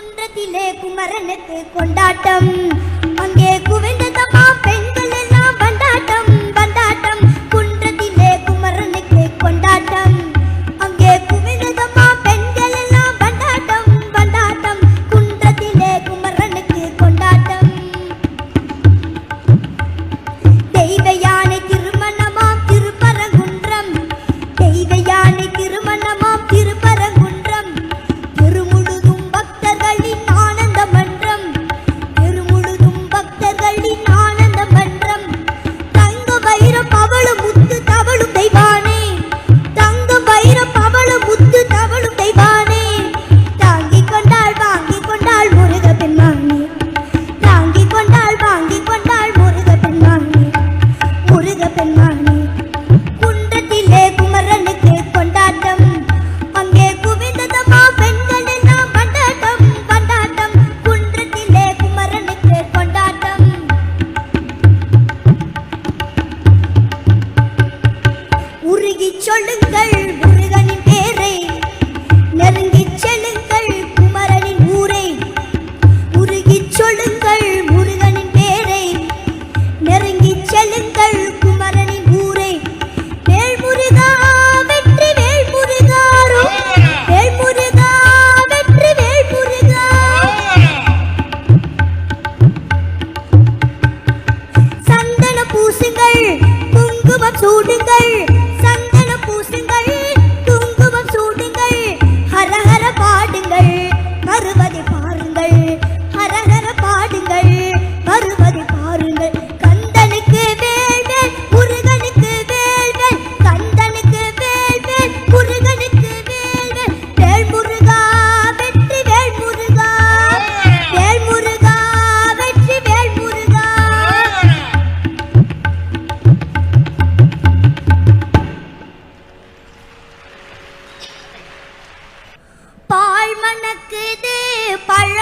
குன்றத்திலே குமரனுக்கு கொண்டாட்டம். சூடுகள் பழ